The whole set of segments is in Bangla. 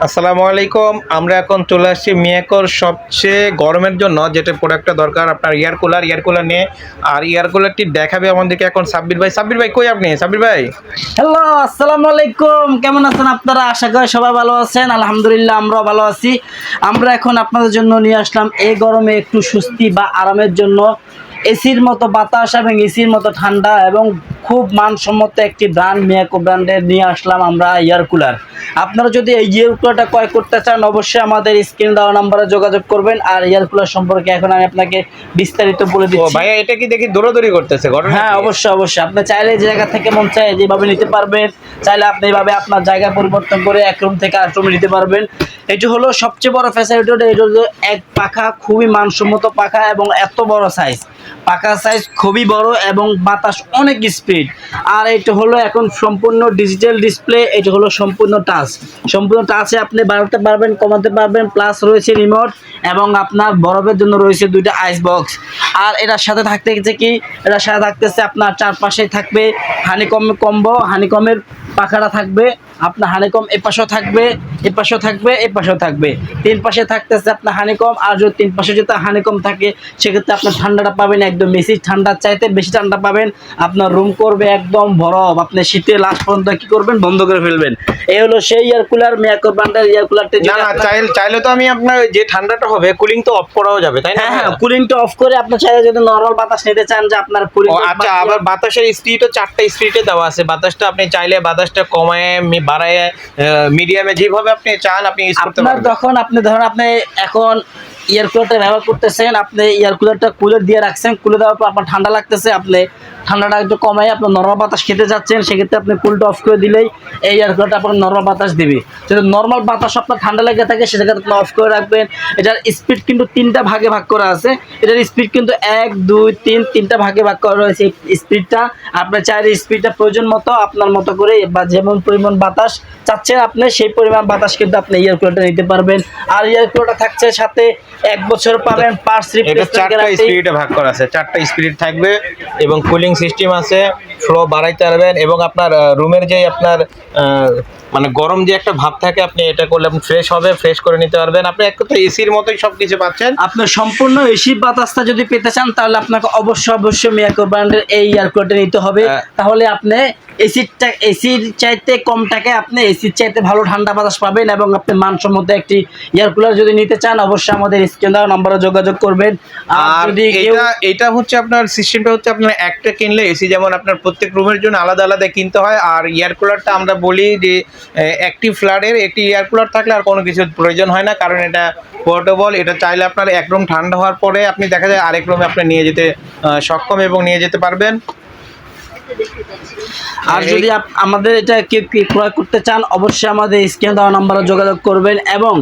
আসসালামু আলাইকুম। আমরা এখন চলে আসছি মিয়াকোর সবচেয়ে গরমের জন্য যেটা প্রোডাক্টটা দরকার, আপনার এয়ার কুলার এয়ার কুলার নিয়ে। আর এয়ার কুলারটি দেখাবে আমাদেরকে এখন সাব্বির ভাই। সাব্বির ভাই, কই আপনি? সাব্বির ভাই। হ্যালো আসসালামু আলাইকুম। কেমন আছেন আপনারা? আশা করি সবাই ভালো আছেন। আলহামদুলিল্লাহ, আমরাও ভালো আছি। আমরা এখন আপনাদের জন্য নিয়ে আসলাম এই গরমে একটু সুস্থি বা আরামের জন্য। এসির মতো বাতাস এবং এসির মতো ঠান্ডা এবং খুব মানসম্মত একটি ব্র্যান্ড মিয়াকো ব্র্যান্ডের নিয়ে আসলাম আমরা এয়ার কুলার আপনারা যদি এই এয়ার কুলারটা ক্রয় করতে চান অবশ্যই আমাদের স্ক্রিন দেওয়া নাম্বারে যোগাযোগ করবেন। আর এয়ার কুলার সম্পর্কে এখন আমি আপনাকে বিস্তারিত বলে দিচ্ছি। ভাইয়া এটা কি দেখি দৌড়াদৌড়ি করতেছে ঘটনা হ্যাঁ অবশ্যই অবশ্যই। আপনি চাইলে যে জায়গা থেকে মন চায় যেভাবে নিতে পারবেন চাইলে আপনি এইভাবে আপনার জায়গা পরিবর্তন করে এক রুম থেকে আরেক রুমে নিতে পারবেন। এটি হলো সবচেয়ে বড় ফ্যাসিলিটি এটা হলো এক পাখা খুবই মানসম্মত পাখা এবং এত বড় সাইজ পাখা সাইজ খুবই বড় এবং বাতাস অনেক স্পিড আর এটা হলো এখন সম্পূর্ণ ডিজিটাল ডিসপ্লে এটা হলো সম্পূর্ণ টাচ সম্পূর্ণ টাচে আপনি বাড়াতে পারবেন, কমাতে পারবেন প্লাস রয়েছে রিমোট এবং আপনার বরফের জন্য রয়েছে দুইটা আইস বক্স আর এটার সাথে থাকতেছে কি? এটার সাথে থাকতেছে আপনার চারপাশে থাকবে হানিকম কম্বো হানিকমের পাখাটা থাকবে। আপনার হানিকম এ পাশেও থাকবে এ পাশেও থাকবে এ পাশেও থাকবে। তিন পাশে থাকতেছে আপনার হানিকম আর যদি তিন পাশে যদি হানিকম থাকে সেক্ষেত্রে আপনার ঠান্ডাটা পাবেন একদম বেশি। ঠান্ডার চাইতে বেশি ঠান্ডা পাবেন। আপনার রুম করবে একদম বরফ। আপনি শীতে লাস্ট পর্যন্ত কি করবেন? বন্ধ করে ফেলবেন। এই হলো সেই এয়ার কুলার মিয়াকো ব্র্যান্ডের এয়ার কুলারটি না না চাইলে চাইলে তো আমি আপনার যে ঠান্ডাটা হবে কুলিং তো অফ করাও যাবে তাই না? হ্যাঁ হ্যাঁ কুলিংটা অফ করে আপনি চাইলে যদি নর্মাল বাতাস নিতে চান যে আপনার কুলিং আচ্ছা আবার বাতাসের স্পিডও চারটা স্পিডে দেওয়া আছে। বাতাসটা আপনি চাইলে বাতাসটা কমায় বাড়ায় মিডিয়ামে যেভাবে আপনি চান আপনি ইউজ করতে পারবেন। যখন আপনি ধরেন আপনি এখন এয়ার কুলারটা ব্যবহার করতেছেন আপনি এয়ার কুলারটা কুলার দিয়ে রাখছেন কুলে দেওয়ার পর আপনার ঠান্ডা লাগতেছে আপনি ঠান্ডাটা একটু কমাই আপনি নর্মাল বাতাস খেতে যাচ্ছেন সেক্ষেত্রে আপনি কুলটা অফ করে দিলেই এই এয়ার কুলারটা আপনার নর্মাল বাতাস দিবে। যদি নর্মাল বাতাস আপনার ঠান্ডা লেগে থাকে সেক্ষেত্রে আপনি অফ করে রাখবেন। এটার স্পিড কিন্তু তিনটা ভাগে ভাগ করা আছে। এটার স্পিড কিন্তু এক দুই তিন তিনটা ভাগে ভাগ করা রয়েছে স্পিডটা আপনার চাইলে স্পিডটা প্রয়োজন মতো আপনার মতো করে বা যেমন পরিমাণ বাতাস চাচ্ছেন আপনি সেই পরিমাণ বাতাস কিন্তু আপনি এয়ার কুলারটা নিতে পারবেন। আর এয়ার কুলারটা থাকছে সাথে এক বছর পাবেন পার্স এটা চারটা স্পিডে ভাগ করা আছে। চারটা স্পিড থাকবে এবং কুলিং সিস্টেম আছে ফ্লো বাড়াইতে পারবেন এবং আপনার রুমের যে আপনার মানে গরম যে একটা ভাব থাকে আপনি এটা করলে ফ্রেশ হবে ফ্রেশ করে নিতে পারবেন। আপনি এক কথা এসির মতোই সব কিছু পাচ্ছেন। আপনি সম্পূর্ণ এসি বাতাসটা যদি পেতে চান তাহলে আপনাকে অবশ্যই অবশ্যই মিয়াকো ব্র্যান্ডের এই এয়ার কুলারটা নিতে হবে। হ্যাঁ। তাহলে আপনি এসিরটা এসির চাইতে কম টাকায় আপনি এসির চাইতে ভালো ঠান্ডা বাতাস পাবেন এবং আপনি মানসম্মত একটি এয়ার কুলার যদি নিতে চান অবশ্যই আমাদের স্ক্রিন দেওয়া নম্বরে যোগাযোগ করবেন। আর আর যদি এটা এটা হচ্ছে আপনার সিস্টেমটা হচ্ছে আপনার একটা কিনলে এসি যেমন আপনার প্রত্যেক রুমের জন্য আলাদা আলাদা কিনতে হয় আর এয়ার কুলারটা আমরা বলি যে একটি ফ্ল্যাটের একটি এয়ার কুলার থাকলে আর কোনো কিছু প্রয়োজন হয় না কারণ এটা পোর্টেবল এটা চাইলে আপনার এক রুম ঠান্ডা হওয়ার পরে আপনি দেখা যায় আরেক রুমে আপনি নিয়ে যেতে সক্ষম এবং নিয়ে যেতে পারবেন। আর যদি আমাদের এটা কেউ কি ক্রয় করতে চান অবশ্যই আমাদের স্ক্রিন দেওয়া নাম্বারে যোগাযোগ করবেন এবং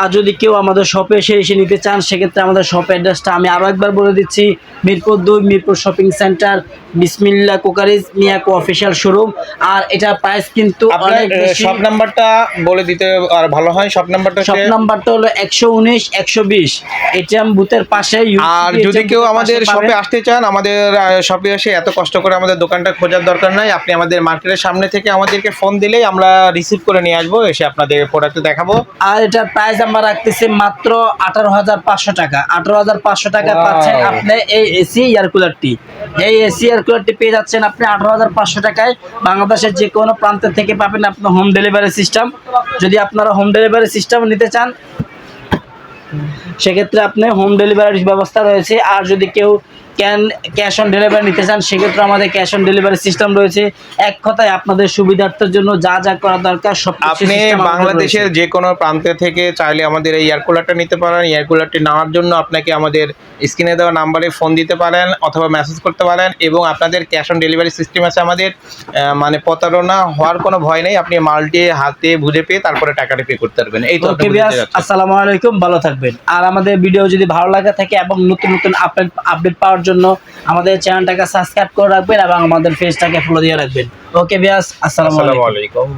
আর যদি কেউ আমাদের শপে এসে এসে নিতে চান সেক্ষেত্রে আমাদের শপ অ্যাড্রেসটা আমি আরও একবার বলে দিচ্ছি। মিরপুর দুই Mirpur shopping center Bismillah crockeries Miyako official showroom আর এটা প্রাইস কিন্তু অনেক শপ নাম্বারটা বলে দিতে আর ভালো হয় শপ নাম্বারটা শপ নাম্বারটা হলো একশো উনিশ একশো বিশ। এটিএম বুথের পাশে আর যদি কেউ আমাদের শপে আসতে চান আমাদের শপে এসে এত কষ্ট করে আমাদের দোকানটা খোঁজার দরকার নাই। আপনি আমাদের মার্কেটের সামনে থেকে আমাদেরকে ফোন দিলেই আমরা রিসিভ করে নিয়ে আসব এসে আপনাদের প্রোডাক্ট দেখাবো। আর এটার প্রাইস আমরা রাখতেছি মাত্র আঠারো হাজার পাঁচশো টাকা। আঠারো হাজার পাঁচশো টাকা পাচ্ছেন আপনি এই এসি এয়ার কুলারটি। এই এসি এয়ার কুলারটি পেয়ে যাচ্ছেন আপনি আঠারো হাজার পাঁচশো টাকায়। বাংলাদেশের যে কোনো প্রান্তের থেকে পাবেন আপনার হোম ডেলিভারি সিস্টেম যদি আপনারা হোম ডেলিভারি সিস্টেম নিতে চান সেক্ষেত্রে আপনি হোম ডেলিভারির ব্যবস্থা রয়েছে। আর যদি কেউ ক্যান ক্যাশ অন ডেলিভারি নিতে চান সেক্ষেত্রে আমাদের ক্যাশ অন ডেলিভারি সিস্টেম রয়েছে। এক কথায় আপনাদের সুবিধার্থের জন্য যা যা করা দরকার সব আপনি বাংলাদেশের যে কোনো প্রান্ত থেকে চাইলে আমাদের এই এয়ার কুলারটা নিতে পারেন। এয়ার কুলারটি নেওয়ার জন্য আপনাকে আমাদের স্ক্রিনে দেওয়া নাম্বারে ফোন দিতে পারেন অথবা মেসেজ করতে পারেন এবং আপনাদের ক্যাশ অন ডেলিভারি সিস্টেম আছে আমাদের মানে প্রতারণা হওয়ার কোনো ভয় নেই। আপনি মালটি হাতে বুঝে পেয়ে তারপরে টাকাটা পে করতে পারবেন। এই তো। আসসালামু আলাইকুম ভালো থাকবেন। আর আমাদের ভিডিও যদি ভালো লাগে থাকে এবং নতুন নতুন আপডেট আপডেট পাওয়ার জন্য আমাদের চ্যানেলটাকে সাবস্ক্রাইব করে রাখবেন এবং আমাদের পেজটাকে ফলো দিয়ে রাখবেন। ওকে বিয়াস আসসালামু আলাইকুম।